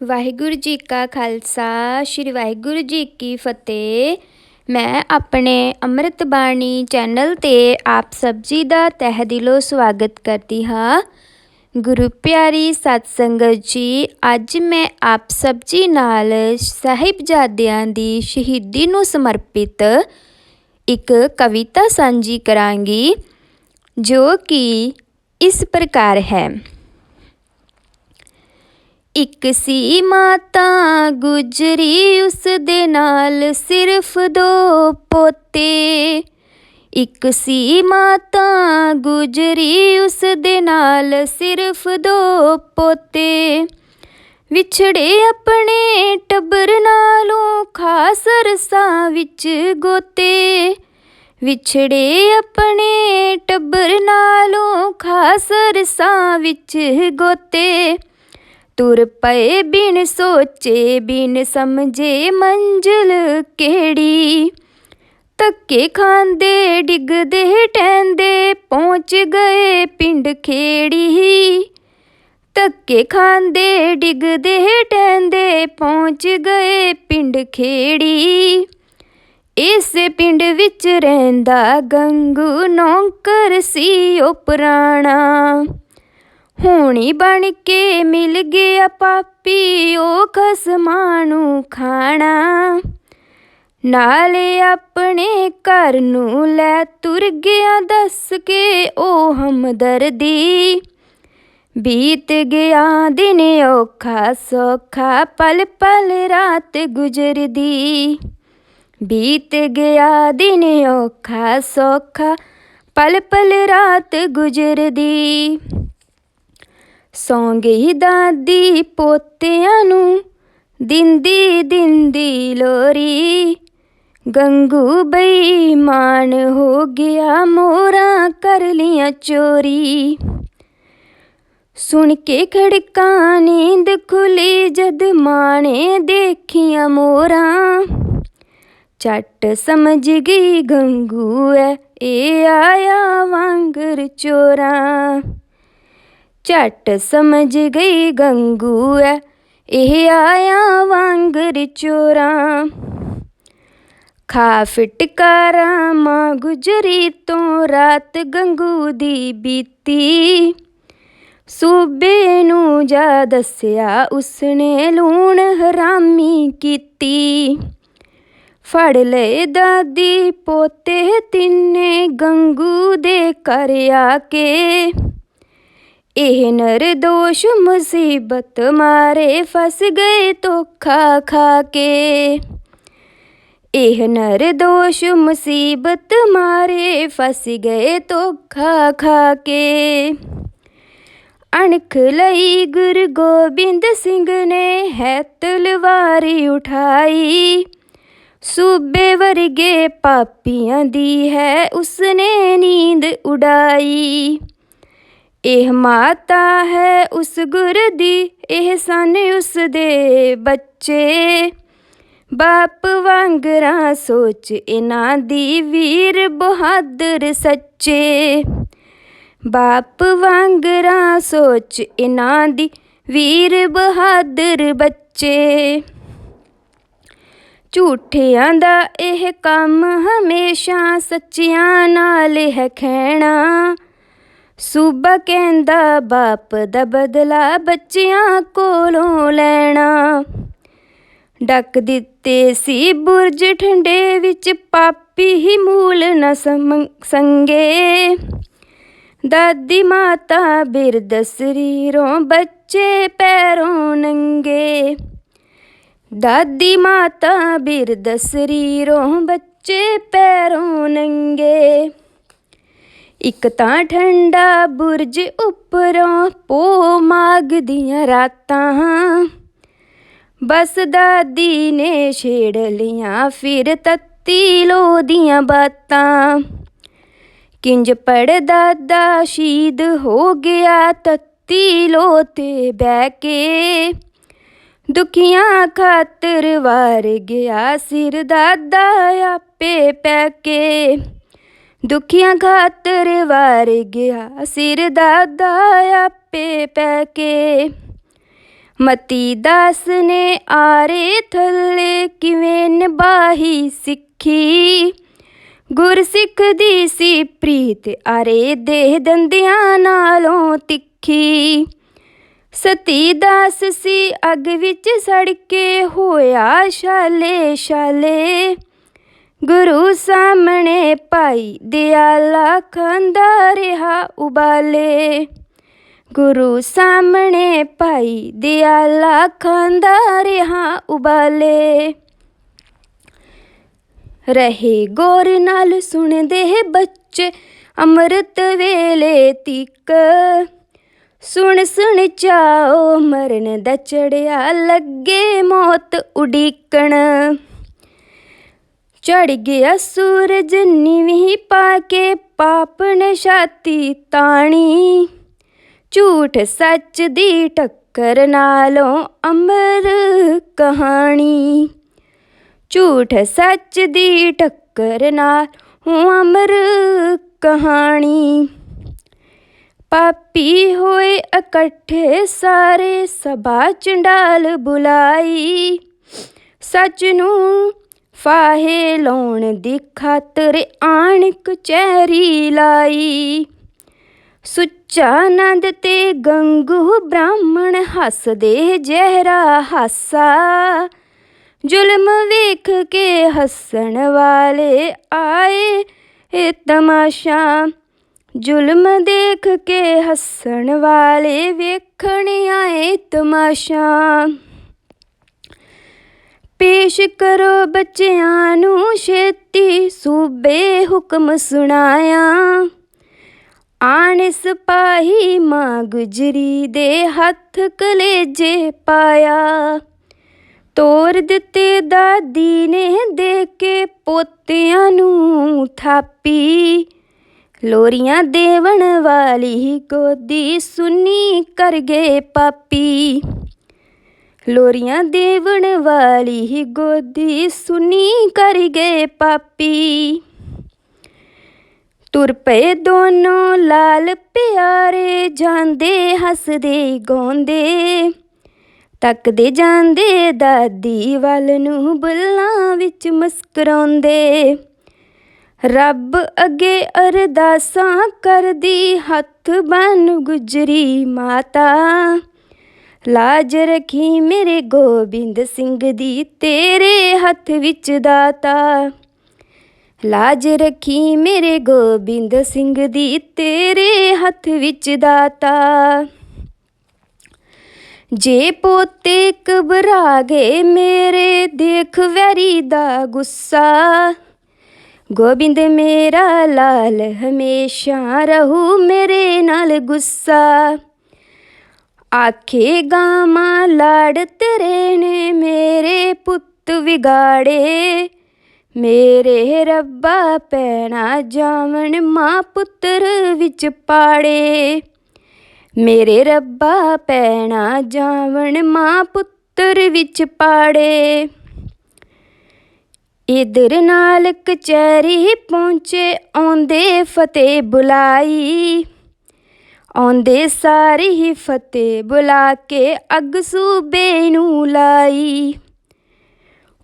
ਵਾਹਿਗੁਰੂ ਜੀ ਕਾ ਖਾਲਸਾ, ਸ੍ਰੀ ਵਾਹਿਗੁਰੂ ਜੀ ਕੀ ਫਤਿਹ। ਮੈਂ ਆਪਣੇ ਅੰਮ੍ਰਿਤ ਬਾਣੀ ਚੈਨਲ ਤੇ ਆਪ ਸਭ ਜੀ ਦਾ ਤਹਿ ਦਿਲੋਂ ਸਵਾਗਤ ਕਰਦੀ ਹਾਂ। ਗੁਰੂ ਪਿਆਰੀ ਸਤ ਸੰਗਤ ਜੀ, ਅੱਜ ਮੈਂ ਆਪ ਸਭ ਜੀ ਨਾਲ ਸਾਹਿਬਜ਼ਾਦਿਆਂ ਦੀ ਸ਼ਹੀਦੀ ਨੂੰ ਸਮਰਪਿਤ ਇੱਕ ਕਵਿਤਾ ਸਾਂਝੀ ਕਰਾਂਗੀ, ਜੋ ਕਿ ਇਸ ਪ੍ਰਕਾਰ ਹੈ। ਇੱਕ ਸੀ ਮਾਤਾ ਗੁਜਰੀ ਉਸ ਦੇ ਨਾਲ ਸਿਰਫ ਦੋ ਪੋਤੇ। ਇੱਕ ਸੀ ਮਾਤਾ ਗੁਜਰੀ ਉਸ ਦੇ ਨਾਲ ਸਿਰਫ ਦੋ ਪੋਤੇ। ਵਿਛੜੇ ਆਪਣੇ ਟੱਬਰ ਨਾਲੋਂ ਖਾਸ ਰਸਾਂ ਵਿੱਚ ਗੋਤੇ। ਵਿਛੜੇ ਆਪਣੇ ਟੱਬਰ ਨਾਲੋਂ ਖਾਸ ਰਸਾਂ ਵਿੱਚ ਗੋਤੇ। ਤੁਰ ਪਏ ਬਿਨ ਸੋਚੇ, ਬਿਨ ਸਮਝੇ ਮੰਜ਼ਿਲ ਕਿਹੜੀ? ਧੱਕੇ ਖਾਂਦੇ, ਡਿੱਗਦੇ ਟੈਂਦੇ ਪਹੁੰਚ ਗਏ ਪਿੰਡ ਖੇੜੀ। ਧੱਕੇ ਖਾਂਦੇ, ਡਿੱਗਦੇ ਟੈਂਦੇ ਪਹੁੰਚ ਗਏ ਪਿੰਡ ਖੇੜੀ। ਇਸ ਪਿੰਡ ਵਿੱਚ ਰਹਿੰਦਾ ਗੰਗੂ ਨੌਕਰ ਸੀ ਉਹ ਪੁਰਾਣਾ। ਹੋਣੀ ਬਣ ਕੇ ਮਿਲ ਗਿਆ ਪਾਪੀ, ਉਹ ਖਸਮਾਂ ਨੂੰ ਖਾਣਾ। ਨਾਲੇ ਆਪਣੇ ਘਰ ਨੂੰ ਲੈ ਤੁਰ ਗਿਆ, ਦੱਸ ਕੇ ਉਹ ਹਮਦਰਦੀ। ਬੀਤ ਗਿਆ ਦਿਨ ਔਖਾ ਸੋਖਾ ਪਲ ਪਲ ਰਾਤ ਗੁਜ਼ਰਦੀ। ਬੀਤ ਗਿਆ ਦਿਨ ਔਖਾ ਸੋਖਾ ਪਲ ਪਲ ਰਾਤ ਗੁਜ਼ਰਦੀ। ਸੌਂ ਗਈ ਦਾਦੀ ਪੋਤਿਆਂ ਨੂੰ, ਦਿੰਦੀ ਦਿੰਦੀ ਲੋਰੀ। ਗੰਗੂ ਬੇਈਮਾਨ ਹੋ ਗਿਆ ਮੋਰਾਂ ਕਰ ਲੀਆਂ ਚੋਰੀ। ਸੁਣ ਕੇ ਖੜਕਾਂ ਨੀਂਦ ਖੁੱਲੀ ਜਦ ਮਾਣੇ ਦੇਖੀਆਂ ਮੋਰਾਂ। ਚੱਟ ਸਮਝ ਗਈ ਗੰਗੂ ਐ, ਇਹ ਆਇਆ ਵਾਂਗਰ ਚੋਰਾਂ। ਝੱਟ ਸਮਝ ਗਈ ਗੰਗੂ ਐ ਇਹ ਆਇਆ ਵਾਂਗਰ ਚੋਰਾਂ ਖਾ ਫਿਟਕਾਰਾਂ ਮਾਂ ਗੁਜਰੀ ਤੋਂ ਰਾਤ ਗੰਗੂ ਦੀ ਬੀਤੀ। ਸੂਬੇ ਨੂੰ ਜਾ ਦੱਸਿਆ ਉਸਨੇ ਲੂਣ ਹਰਾਮੀ ਕੀਤੀ। ਫੜ ਲਏ ਦਾਦੀ ਪੋਤੇ ਤਿੰਨੇ ਗੰਗੂ ਦੇ ਘਰ ਆ ਕੇ। ਇਹ ਨਰਦੋਸ਼ ਮੁਸੀਬਤ ਮਾਰੇ ਫਸ ਗਏ ਧੋਖਾ ਖਾ ਕੇ। ਇਹ ਨਰਦੋਸ਼ ਮੁਸੀਬਤ ਮਾਰੇ ਫਸ ਗਏ ਧੋਖਾ ਖਾ ਕੇ। ਅਣਖ ਲਈ ਗੁਰੂ ਗੋਬਿੰਦ ਸਿੰਘ ਨੇ ਹੈ ਤਲਵਾਰੀ ਉਠਾਈ। ਸੂਬੇ ਵਰਗੇ ਪਾਪੀਆਂ ਦੀ ਹੈ ਉਸਨੇ ਨੀਂਦ ਉਡਾਈ। ਇਹ ਮਾਤਾ ਹੈ ਉਸ ਗੁਰ ਦੀ, ਇਹ ਸਨ ਉਸ ਦੇ ਬੱਚੇ। ਬਾਪ ਵਾਂਗਰਾ ਸੋਚ ਇਹਨਾਂ ਦੀ ਵੀਰ ਬਹਾਦਰ ਸੱਚੇ। ਬਾਪ ਵਾਂਗਰਾ ਸੋਚ ਇਹਨਾਂ ਦੀ ਵੀਰ ਬਹਾਦਰ ਬੱਚੇ। ਝੂਠਿਆਂ ਦਾ ਇਹ ਕੰਮ ਹਮੇਸ਼ਾ ਸੱਚਿਆਂ ਨਾਲ ਹੈ ਖੈਣਾ ਸੂਬਾ ਕਹਿੰਦਾ ਬਾਪ ਦਾ ਬਦਲਾ ਬੱਚਿਆਂ ਕੋਲੋਂ ਲੈਣਾ। ਡੱਕ ਦਿੱਤੇ ਸੀ ਬੁਰਜ ਠੰਡੇ ਵਿੱਚ, ਪਾਪੀ ਹੀ ਮੂਲ ਨਾ ਸੰਗੇ ਦਾਦੀ ਮਾਤਾ ਬਿਰਦ ਸਰੀਰੋਂ, ਬੱਚੇ ਪੈਰੋਂ ਨੰਗੇ। ਦਾਦੀ ਮਾਤਾ ਬਿਰਦ ਸਰੀਰੋਂ, ਬੱਚੇ ਪੈਰੋਂ ਨੰਗੇ। ਇੱਕ ਤਾਂ ਠੰਡਾ ਬੁਰਜ ਉੱਪਰੋਂ ਪੋ ਮਾਗਦੀਆਂ ਰਾਤਾਂ। ਬਸ ਦਾਦੀ ਨੇ ਛੇੜ ਲੀਆਂ, ਫਿਰ ਤੱਤੀ ਲੋ ਦੀਆਂ ਬਾਤਾਂ। ਕਿੰਜ ਪੜ ਦਾਦਾ ਸ਼ਹੀਦ ਹੋ ਗਿਆ, ਤੱਤੀ ਲੋ ਤੇ ਬਹਿ ਕੇ। ਦੁਖੀਆਂ ਖਾਤਰ ਵਾਰ ਗਿਆ, ਸਿਰ ਦਾਦਾ ਆਪੇ ਪੈ ਕੇ। ਦੁਖੀਆਂ ਖਾਤਰ ਵਾਰ ਗਿਆ ਸਿਰ ਦਾਦਾ ਆਪੇ ਪੈ ਕੇ। ਮਤੀ ਦਾਸ ਨੇ ਆਰੇ ਥੱਲੇ ਕਿਵੇਂ ਨਿਭਾਹੀ ਸਿੱਖੀ? ਗੁਰਸਿੱਖ ਦੀ ਸੀ ਪ੍ਰੀਤ, ਆਰੇ ਦੇਹ ਦੰਦਿਆਂ ਨਾਲੋਂ ਤਿੱਖੀ। ਸਤੀ ਦਾਸ ਸੀ ਅੱਗ ਵਿੱਚ ਸੜ ਕੇ ਹੋਇਆ ਛਾਲੇ ਛਾਲੇ ਗੁਰੂ ਸਾਹਮਣੇ ਭਾਈ ਦਿਆਲਾ ਖਾਂਦਾ ਰਿਹਾ ਉਬਾਲੇ। ਗੁਰੂ ਸਾਹਮਣੇ ਭਾਈ ਦਿਆਲਾ ਖਾਂਦਾ ਰਿਹਾ ਉਬਾਲੇ। ਰਹੇ ਗੌਰ ਨਾਲ ਸੁਣਦੇ ਬੱਚੇ ਅੰਮ੍ਰਿਤ ਵੇਲੇ ਤੀਕ। ਸੁਣ ਸੁਣ ਚਾਓ ਮਰਨ ਦਾ ਚੜਿਆ ਲੱਗੇ ਮੌਤ ਉਡੀਕਣ। ਚੜ ਗਿਆ ਸੂਰਜ ਨੀਵੀਂ ਪਾ ਕੇ ਪਾਪ ਨੇ ਛਾਤੀ ਤਾਣੀ। ਝੂਠ ਸੱਚ ਦੀ ਟੱਕਰ ਨਾਲੋਂ ਅਮਰ ਕਹਾਣੀ। ਝੂਠ ਸੱਚ ਦੀ ਟੱਕਰ ਨਾਲ ਹੂੰ ਅਮਰ ਕਹਾਣੀ। ਪਾਪੀ ਹੋਏ ਇਕੱਠੇ ਸਾਰੇ ਸਭਾ ਚੰਡਾਲ ਬੁਲਾਈ। ਸੱਚ ਨੂੰ ਫਾਹੇ ਲਾਉਣ ਦੀ ਖਾਤਰ ਆਣ ਕਚਹਿਰੀ ਲਾਈ। ਸੁੱਚਾ ਨੰਦ ਤੇ ਗੰਗੂ ਬ੍ਰਾਹਮਣ ਹੱਸਦੇ ਜ਼ਹਿਰਾ ਹਾਸਾ। ਜ਼ੁਲਮ ਵੇਖ ਕੇ ਹੱਸਣ ਵਾਲੇ ਆਏ ਇਹ ਤਮਾਸ਼ਾ। ਜ਼ੁਲਮ ਦੇਖ ਕੇ ਹੱਸਣ ਵਾਲੇ ਵੇਖਣ ਆਏ ਤਮਾਸ਼ਾ। ਪੇਸ਼ ਕਰੋ ਬੱਚਿਆਂ ਨੂੰ ਛੇਤੀ, ਸੂਬੇ ਹੁਕਮ ਸੁਣਾਇਆ। ਆਣ ਸਿਪਾਹੀ ਮਾਂ ਗੁਜਰੀ ਦੇ ਹੱਥ ਕਲੇਜੇ ਪਾਇਆ। ਤੋਰ ਦਿੱਤੇ ਦਾਦੀ ਨੇ ਦੇ ਕੇ ਪੋਤਿਆਂ ਨੂੰ ਥਾਪੀ। ਲੋਰੀਆਂ ਦੇਵਣ ਵਾਲੀ ਗੋਦੀ ਸੁਨੀ ਕਰ ਗਏ ਪਾਪੀ। ਲੋਰੀਆਂ ਦੇਵਣ ਵਾਲੀ ਹੀ ਗੋਦੀ ਸੁਨੀ ਕਰ ਗਏ ਪਾਪੀ। ਤੁਰ ਪਏ ਦੋਨੋਂ ਲਾਲ ਪਿਆਰੇ, ਜਾਂਦੇ ਹੱਸਦੇ ਗਾਉਂਦੇ। ਤੱਕਦੇ ਜਾਂਦੇ ਦਾਦੀ ਵੱਲ ਨੂੰ ਬੁੱਲਾਂ ਵਿੱਚ ਮੁਸਕਰਾਉਂਦੇ। ਰੱਬ ਅੱਗੇ ਅਰਦਾਸਾਂ ਕਰਦੀ, ਹੱਥ ਬੰਨ ਗੁਜਰੀ ਮਾਤਾ। ਲਾਜ ਰੱਖੀ ਮੇਰੇ ਗੋਬਿੰਦ ਸਿੰਘ ਦੀ, ਤੇਰੇ ਹੱਥ ਵਿੱਚ ਦਾਤਾ। ਲਾਜ ਰੱਖੀ ਮੇਰੇ ਗੋਬਿੰਦ ਸਿੰਘ ਦੀ, ਤੇਰੇ ਹੱਥ ਵਿੱਚ ਦਾਤਾ। ਜੇ ਪੋਤੇ ਘਬਰਾ ਗਏ ਮੇਰੇ, ਦੇਖ ਵੈਰੀ ਦਾ ਗੁੱਸਾ। ਗੋਬਿੰਦ ਮੇਰਾ ਲਾਲ ਹਮੇਸ਼ਾ ਰਹੂ ਮੇਰੇ ਨਾਲ ਗੁੱਸਾ। ਆਖੇ ਗਾਮਾ ਲਾੜ ਤੇਰੇ ਨੇ ਮੇਰੇ ਪੁੱਤ ਵਿਗਾੜੇ। ਮੇਰੇ ਰੱਬਾ ਪੈਣਾ ਜਾਵਣ ਮਾਂ ਪੁੱਤਰ ਵਿੱਚ ਪਾੜੇ। ਮੇਰੇ ਰੱਬਾ ਪੈਣਾ ਜਾਵਣ ਮਾਂ ਪੁੱਤਰ ਵਿੱਚ ਪਾੜੇ। ਇਧਰ ਨਾਲ ਕਚਹਿਰੀ ਪਹੁੰਚੇ, ਆਉਂਦੇ ਫਤਿਹ ਬੁਲਾਈ। ਆਉਂਦੇ ਸਾਰੇ ਹੀ ਫਤਿਹ ਬੁਲਾ ਕੇ ਅੱਗ ਸੂਬੇ ਨੂੰ ਲਾਈ।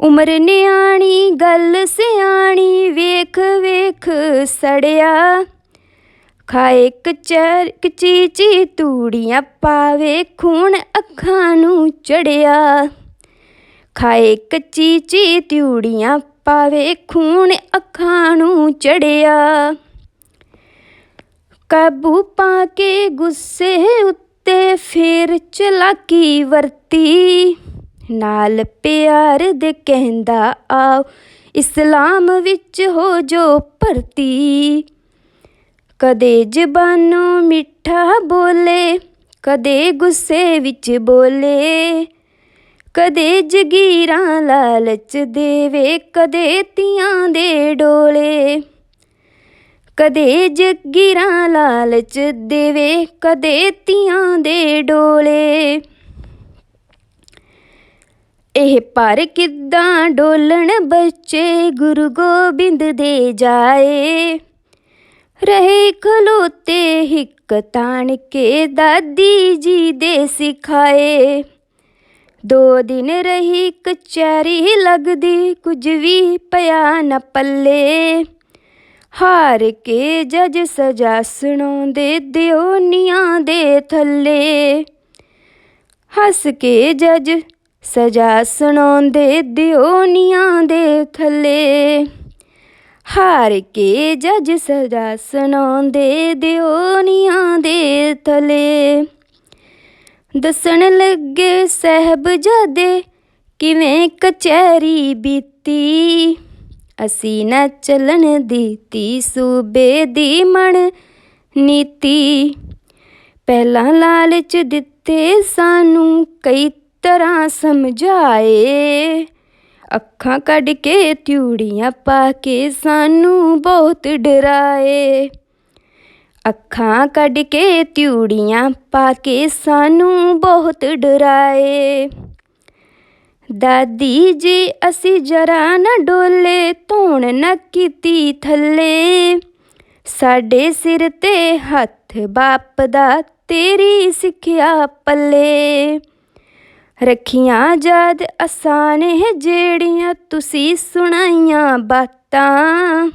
ਉਮਰ ਨਿਆਣੀ, ਗੱਲ ਸਿਆਣੀ, ਵੇਖ ਵੇਖ ਸੜਿਆ। ਖਾਏ ਕਚਰ ਕਚੀਚੀ ਤੂੜੀਆਂ ਪਾਵੇ, ਖੂਨ ਅੱਖਾਂ ਨੂੰ ਚੜਿਆ। ਖਾਏ ਕੱਚੀ ਚੀ ਤਿਉੜੀਆਂ ਪਾਵੇ, ਖੂਨ ਅੱਖਾਂ ਨੂੰ ਚੜਿਆ। ਕਾਬੂ ਪਾ ਕੇ ਗੁੱਸੇ ਉੱਤੇ ਫੇਰ ਚਲਾਕੀ ਵਰਤੀ। ਨਾਲ ਪਿਆਰ ਦੇ ਕਹਿੰਦਾ, ਆਓ ਇਸਲਾਮ ਵਿੱਚ ਹੋ ਜੋ ਭਰਤੀ। ਕਦੇ ਜ਼ਬਾਨੋਂ ਮਿੱਠਾ ਬੋਲੇ, ਕਦੇ ਗੁੱਸੇ ਵਿੱਚ ਬੋਲੇ। ਕਦੇ ਜਗੀਰਾਂ ਲਾਲਚ ਦੇਵੇ, ਕਦੇ ਤੀਆਂ ਦੇ ਡੋਲੇ। ਕਦੇ ਜਗੀਰਾਂ ਲਾਲਚ ਦੇਵੇ, ਕਦੇ ਤੀਆਂ ਦੇ ਡੋਲੇ। ਇਹ ਪਰ ਕਿੱਦਾਂ ਡੋਲਣ ਬੱਚੇ, ਗੁਰੂ ਗੋਬਿੰਦ ਦੇ ਜਾਏ। ਰਹੇ ਖਲੋਤੇ ਹਿੱਕ ਤਾਣ ਕੇ ਦਾਦੀ ਜੀ ਦੇ ਸਿਖਾਏ। ਦੋ ਦਿਨ ਰਹੀ ਕਚਹਿਰੀ, ਲੱਗਦੀ ਕੁਝ ਵੀ ਪਿਆ ਨਾ ਪੱਲੇ। ਹਾਰ ਕੇ ਜੱਜ ਸਜ਼ਾ ਸੁਣਾਉਂਦੇ ਦਿਓਨੀਆਂ ਦੇ ਥੱਲੇ। ਹੱਸ ਕੇ ਜੱਜ ਸਜ਼ਾ ਸੁਣਾਉਂਦੇ ਦਿਓਨੀਆਂ ਦੇ ਥੱਲੇ। ਹਾਰ ਕੇ ਜੱਜ ਸਜ਼ਾ ਸੁਣਾਉਂਦੇ ਦਿਓਨੀਆਂ ਦੇ ਥੱਲੇ। ਦੱਸਣ ਲੱਗੇ ਸਾਹਿਬਜ਼ਾਦੇ ਕਿਵੇਂ ਕਚਹਿਰੀ ਬੀਤੀ। ਅਸੀਂ ਨਾ ਚੱਲਣ ਦਿੱਤੀ ਸੂਬੇ ਦੀ ਮਣ ਨੀਤੀ। ਪਹਿਲਾਂ ਲਾਲਚ ਦਿੱਤੇ ਸਾਨੂੰ ਕਈ ਤਰ੍ਹਾਂ ਸਮਝਾਏ। ਅੱਖਾਂ ਕੱਢ ਕੇ ਤਿਉੜੀਆਂ ਪਾ ਕੇ ਸਾਨੂੰ ਬਹੁਤ ਡਰਾਏ। ਅੱਖਾਂ ਕੱਢ ਕੇ ਤਿਉੜੀਆਂ ਪਾ ਕੇ ਸਾਨੂੰ ਬਹੁਤ ਡਰਾਏ। ਦਾਦੀ ਜੀ, ਅਸੀਂ ਜਰਾ ਨਾ ਡੋਲੇ, ਧੋਣ ਨਾ ਕੀਤੀ ਥੱਲੇ। ਸਾਡੇ ਸਿਰ ਤੇ ਹੱਥ ਬਾਪ ਦਾ, ਤੇਰੀ ਸਿੱਖਿਆ ਪੱਲੇ। ਰੱਖੀਆਂ ਯਾਦ ਆਸਾਨ ਹੈ ਜਿਹੜੀਆਂ ਤੁਸੀਂ ਸੁਣਾਈਆਂ ਬਾਤਾਂ।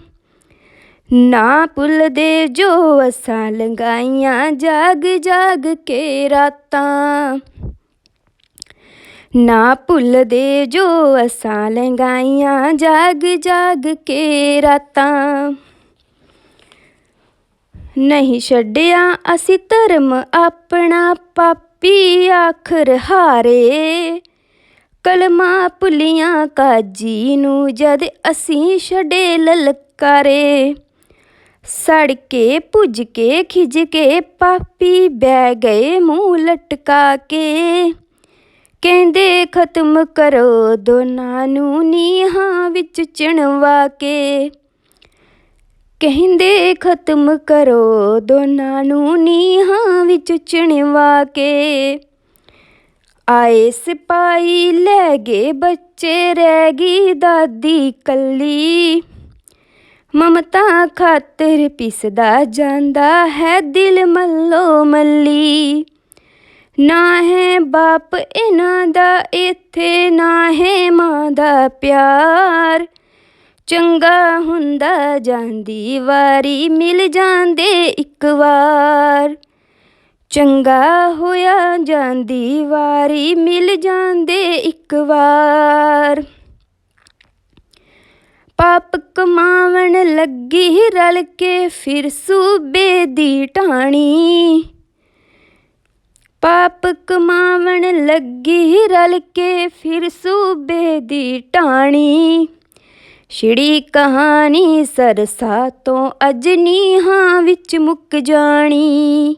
ਨਾ ਭੁੱਲਦੇ ਜੋ ਅਸਾਂ ਲੰਗਾਈਆਂ ਜਾਗ ਜਾਗ ਕੇ ਰਾਤਾਂ। ਨਾ ਭੁੱਲਦੇ ਜੋ ਅਸਾਂ ਲੰਗਾਈਆਂ ਜਾਗ ਜਾਗ ਕੇ ਰਾਤਾਂ। ਨਹੀਂ ਛੱਡਿਆ ਅਸੀਂ ਧਰਮ ਆਪਣਾ ਪਾਪੀ ਆਖਰ ਹਾਰੇ। ਕਲਮਾ ਭੁੱਲੀਆਂ ਕਾਜੀ ਨੂੰ ਜਦ ਅਸੀਂ ਛੱਡੇ ਲਲਕਾਰੇ। ਸੜ ਕੇ ਭੁੱਜ ਕੇ ਖਿਜ ਕੇ ਪਾਪੀ ਬਹਿ ਗਏ ਮੂੰਹ ਲਟਕਾ ਕੇ। ਕਹਿੰਦੇ, ਖਤਮ ਕਰੋ ਦੋਨਾਂ ਨੂੰ ਨੀਹਾਂ ਵਿੱਚ ਚਿਣਵਾ ਕੇ। ਕਹਿੰਦੇ, ਖਤਮ ਕਰੋ ਦੋਨਾਂ ਨੂੰ ਨੀਹਾਂ ਵਿੱਚ ਚਿਣਵਾ ਕੇ। ਆਏ ਸਿਪਾਈ ਲੈ ਗਏ, ਬੱਚੇ ਰਹਿ ਗਈ ਦਾਦੀ ਕੱਲੀ। ਮਮਤਾ ਖਾਤਰ ਪਿਸਦਾ ਜਾਂਦਾ ਹੈ ਦਿਲ ਮੱਲੋ ਮੱਲੀ ਨਾ ਹੈ ਬਾਪ ਇਹਨਾਂ ਦਾ, ਇੱਥੇ ਨਾ ਹੈ ਮਾਂ ਦਾ ਪਿਆਰ। ਚੰਗਾ ਹੁੰਦਾ ਜਾਂਦੀ ਵਾਰੀ, ਮਿਲ ਜਾਂਦੇ ਇੱਕ ਵਾਰ। ਚੰਗਾ ਹੋਇਆ ਜਾਂਦੀ ਵਾਰੀ, ਮਿਲ ਜਾਂਦੇ ਇੱਕ ਵਾਰ। ਪਾਪ ਕਮਾਵਣ ਲੱਗੀ ਰਲ ਕੇ, ਫਿਰ ਸੂਬੇ ਦੀ ਢਾਣੀ ਪਾਪ ਕਮਾਵਣ ਲੱਗੀ ਰਲ ਕੇ ਫਿਰ ਸੂਬੇ ਦੀ ਢਾਣੀ ਛਿੜੀ ਕਹਾਣੀ ਸਰਸਾ ਤੋਂ ਅਜ ਨੀਹਾਂ ਵਿੱਚ ਮੁੱਕ ਜਾਣੀ।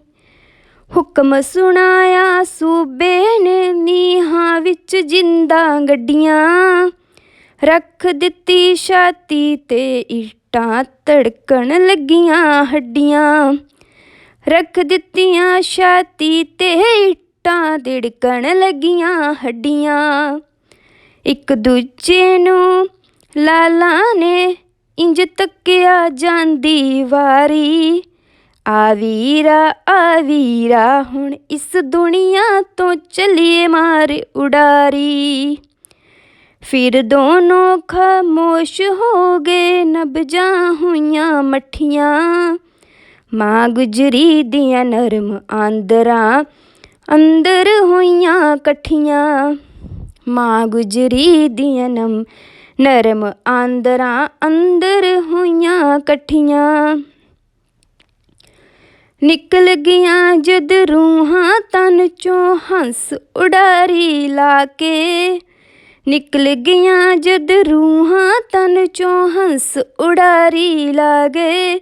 ਹੁਕਮ ਸੁਣਾਇਆ ਸੂਬੇ ਨੇ ਨੀਹਾਂ ਵਿੱਚ ਜਿੰਦਾ ਗੱਡੀਆਂ। ਰੱਖ ਦਿੱਤੀ ਛਾਤੀ ਤੇ ਇੱਟਾਂ ਧੜਕਣ ਲੱਗੀਆਂ ਹੱਡੀਆਂ। ਰੱਖ ਦਿੱਤੀਆਂ ਛਾਤੀ ਤੇ ਇੱਟਾਂ ਧੜਕਣ ਲੱਗੀਆਂ ਹੱਡੀਆਂ। ਇੱਕ ਦੂਜੇ ਨੂੰ ਲਾਲਾਂ ਨੇ ਇੰਜ ਤੱਕਿਆ ਜਾਂਦੀ ਵਾਰੀ। ਆ ਵੀਰਾ ਆ ਵੀਰਾ, ਹੁਣ ਇਸ ਦੁਨੀਆ ਤੋਂ ਚਲੀਏ ਮਾਰ ਉਡਾਰੀ। ਫਿਰ ਦੋਨੋਂ ਖਾਮੋਸ਼ ਹੋ ਗਏ ਨਬਜਾਂ ਹੋਈਆਂ ਮੱਠੀਆਂ। ਮਾਂ ਗੁਜਰੀ ਦੀਆਂ ਨਰਮ ਆਂਦਰਾਂ, ਅੰਦਰ ਹੋਈਆਂ ਇਕੱਠੀਆਂ ਮਾਂ ਗੁਜਰੀ ਦੀਆਂ ਨਮ ਨਰਮ ਆਂਦਰਾਂ, ਅੰਦਰ ਹੋਈਆਂ ਇਕੱਠੀਆਂ ਨਿਕਲ ਗਈਆਂ ਜਦ ਰੂਹਾਂ ਤਨ ਚੋਂ ਹੰਸ ਉਡਾਰੀ ਲਾ ਕੇ। ਨਿਕਲ ਗਈਆਂ ਜਦ ਰੂਹਾਂ ਤਨ ਚੋਂ ਹੰਸ ਉਡਾਰੀ ਲਾ ਗਏ।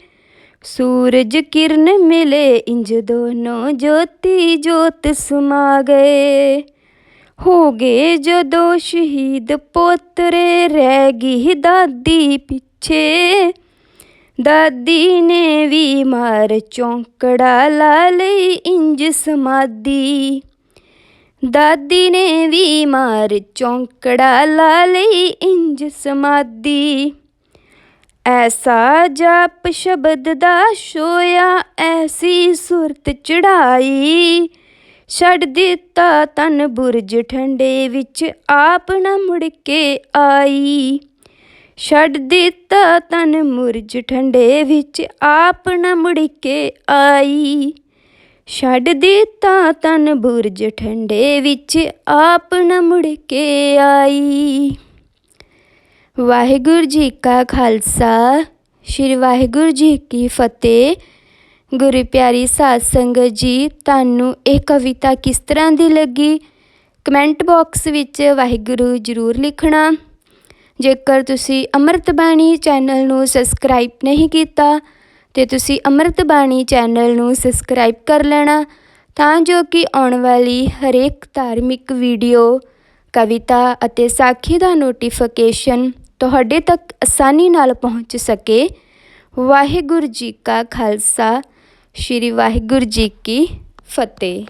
ਸੂਰਜ ਕਿਰਨ ਮਿਲੇ ਇੰਜ ਦੋਨੋਂ ਜੋਤੀ ਜੋਤ ਸਮਾ ਗਏ। ਹੋ ਗਏ ਜਦੋਂ ਸ਼ਹੀਦ ਪੋਤਰੇ, ਰਹਿ ਗਈ ਦਾਦੀ ਪਿੱਛੇ। ਦਾਦੀ ਨੇ ਵੀ ਮਾਰ ਚੌਂਕੜਾ ਲਾ ਲਈ ਇੰਜ ਸਮਾਦੀ। ਦਾਦੀ ਨੇ ਵੀ ਮਾਰ ਚੌਂਕੜਾ ਲਾ ਲਈ ਇੰਜ ਸਮਾਦੀ। ਐਸਾ ਜਪ ਸ਼ਬਦ ਦਾ ਛੋਇਆ, ਐਸੀ ਸੁਰਤ ਚੜਾਈ ਛੱਡ ਦਿੱਤਾ ਤਨ ਬੁਰਜ ਠੰਡੇ ਵਿੱਚ, ਆਪ ਨਾ ਮੁੜ ਕੇ ਆਈ। ਛੱਡ ਦਿੱਤਾ ਤਨ ਮੁਰਜ ਠੰਡੇ ਵਿੱਚ, ਆਪ ਨਾ ਮੁੜ ਕੇ ਆਈ। ਛੱਡ ਦਿੱਤਾ ਤਨ ਬੁਰਜ ਠੰਡੇ ਵਿੱਚ, ਆਪ ਨਾ ਮੁੜ ਕੇ ਆਈ। ਵਾਹਿਗੁਰੂ ਜੀ ਕਾ ਖਾਲਸਾ, ਸ੍ਰੀ ਵਾਹਿਗੁਰੂ ਜੀ ਕੀ ਫਤਿਹ। ਗੁਰੂ ਪਿਆਰੀ ਸਾਧ ਸੰਗਤ ਜੀ, ਤੁਹਾਨੂੰ ਇਹ ਕਵਿਤਾ ਕਿਸ ਤਰ੍ਹਾਂ ਦੀ ਲੱਗੀ? ਕਮੈਂਟ ਬਾਕਸ ਵਿੱਚ ਵਾਹਿਗੁਰੂ ਜ਼ਰੂਰ ਲਿਖਣਾ। ਜੇਕਰ ਤੁਸੀਂ ਅੰਮ੍ਰਿਤ ਬਾਣੀ ਚੈਨਲ ਨੂੰ ਸਬਸਕ੍ਰਾਈਬ ਨਹੀਂ ਕੀਤਾ, ਤੇ ਤੁਸੀਂ ਅੰਮ੍ਰਿਤ ਬਾਣੀ ਚੈਨਲ ਨੂੰ ਸਬਸਕ੍ਰਾਈਬ ਕਰ ਲੈਣਾ, ਤਾਂ ਜੋ ਕਿ ਆਉਣ ਵਾਲੀ ਹਰੇਕ ਧਾਰਮਿਕ ਵੀਡੀਓ, ਕਵਿਤਾ ਅਤੇ ਸਾਖੀ ਦਾ ਨੋਟੀਫਿਕੇਸ਼ਨ ਤੁਹਾਡੇ ਤੱਕ ਆਸਾਨੀ ਨਾਲ ਪਹੁੰਚ ਸਕੇ। ਵਾਹਿਗੁਰੂ ਜੀ ਕਾ ਖਾਲਸਾ, ਸ੍ਰੀ ਵਾਹਿਗੁਰੂ ਜੀ ਕੀ ਫਤਿਹ।